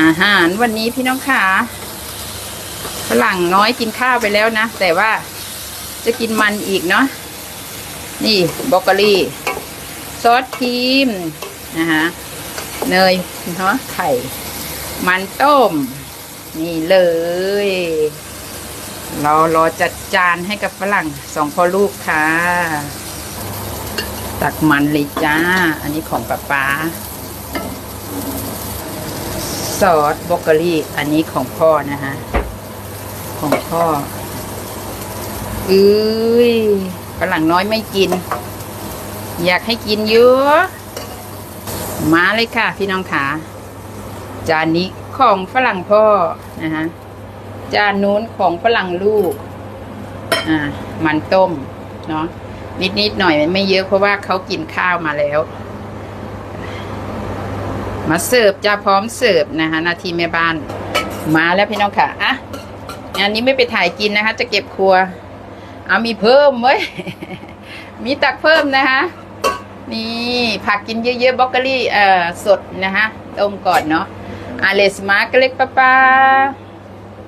อาหารวันนี้พี่น้องขาฝรั่งน้อยกินข้าวไปแล้วนะ แต่ว่าจะกินมันอีกเนาะนี่บรอกโคลีซอสครีมนะคะเนยเนาะไข่ มันต้ม นี่เลยเรารอจัดจานให้กับฝรั่งสองพ่อลูกค่ะ ตักมันเลยจ้า อันนี้ของป้าป๊า ซอสบรอกโคลีอันนี้ของพ่อนะฮะ ของพ่ออุ้ยฝรั่งน้อยไม่กิน อยากให้กินเยอะ มาเลยค่ะ พี่น้องขาจานนี้ของฝรั่งพ่อนะฮะ จานนู้นของฝรั่งลูก อ่า มันต้ม เนาะนิดนิดๆหน่อยไม่เยอะเพราะว่าเขากินข้าวมาแล้ว มาเสิร์ฟจะพร้อมเสิร์ฟนะคะนาทีแม่บ้าน มาแล้วพี่น้องค่ะอะงานนี้ไม่ไปถ่ายกินนะคะ จะเก็บครัวเอามีเพิ่มเว้ยมีตักเพิ่มนะคะนี่ผักกินเยอะๆบล็อกเกอรี่เอ่อสดนะคะต้มก่อนเนาะอาเลสมาร์กเล็กป้าป้า